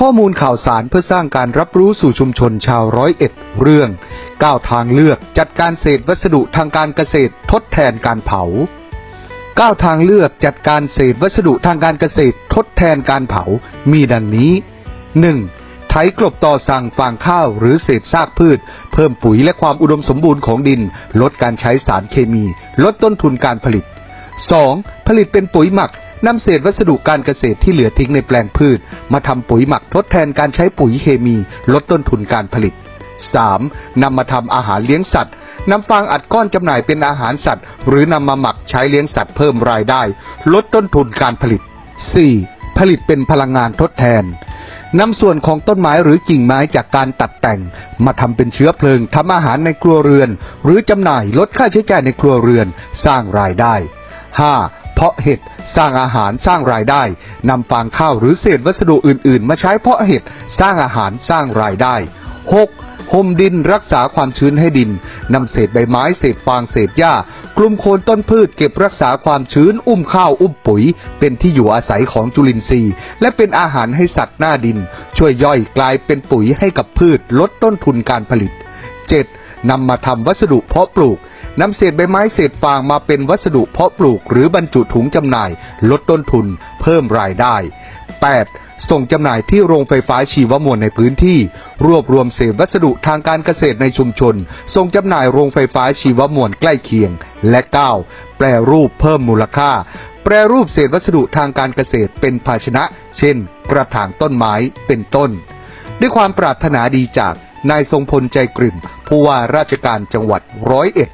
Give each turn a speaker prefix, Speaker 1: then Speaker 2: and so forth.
Speaker 1: ข้อมูลข่าวสารเพื่อสร้างการรับรู้สู่ชุมชนชาวร้อยเอ็ดเรื่อง 9 ทางเลือกจัดการเศษวัสดุทางการเกษตรทดแทนการเผา 9 ทางเลือกจัดการเศษวัสดุทางการเกษตรทดแทนการเผา มีดังนี้ 1. ไถกลบต่อสั่งฟางข้าวหรือเศษซากพืช เพิ่มปุ๋ยและความอุดมสมบูรณ์ของดิน ลดการใช้สารเคมี ลดต้นทุนการผลิต 2. ผลิตเป็นปุ๋ยหมัก นำเศษวัสดุการเกษตรที่เหลือทิ้งในแปลงพืช มาทำปุ๋ยหมักทดแทนการใช้ปุ๋ยเคมี ลดต้นทุนการผลิต 3. นำมาทำอาหารเลี้ยงสัตว์นำฟางอัดก้อนจำหน่ายเป็นอาหารสัตว์ หรือนำมาหมักใช้เลี้ยงสัตว์เพิ่มรายได้ ลดต้นทุนการผลิต 4. ผลิตเป็นพลังงานทดแทนนำส่วนของต้นไม้หรือกิ่งไม้จากการตัดแต่ง มาทำเป็นเชื้อเพลิงทำอาหารในครัวเรือน หรือจำหน่ายลดค่าใช้จ่ายในครัวเรือน สร้างรายได้ 5. เพาะเห็ดสร้างอาหารสร้างรายได้นำฟางข้าวหรือเศษวัสดุอื่นๆ มาใช้เพาะเห็ดสร้างอาหารสร้างรายได้ 6. ห่มดินรักษาความชื้นให้ดินนำเศษใบไม้เศษฟางเศษหญ้ากลุ่มโคนต้นพืชเก็บรักษาความชื้นอุ้มข้าวอุ้มปุ๋ย เป็นที่อยู่อาศัยของจุลินทรีย์ และเป็นอาหารให้สัตว์หน้าดิน ช่วยย่อยกลายเป็นปุ๋ยให้กับพืชลดต้นทุนการผลิต 7. นำมาทำวัสดุเพาะปลูก นำเศษใบไม้เศษฟางมาเป็นวัสดุเพาะปลูกหรือบรรจุถุงจำหน่าย ลดต้นทุน เพิ่มรายได้ 8. ส่งจำหน่ายที่โรงไฟฟ้าชีวมวลในพื้นที่ รวบรวมเศษวัสดุทางการเกษตรในชุมชน ส่งจำหน่ายโรงไฟฟ้าชีวมวลใกล้เคียง และ 9. แปรรูปเพิ่มมูลค่า แปรรูปเศษวัสดุทางการเกษตรเป็นภาชนะ เช่น กระถางต้นไม้เป็นต้น ด้วยความปรารถนาดีจากนายทรงพลใจกลิ่มผู้ว่าราชการจังหวัดร้อยเอ็ด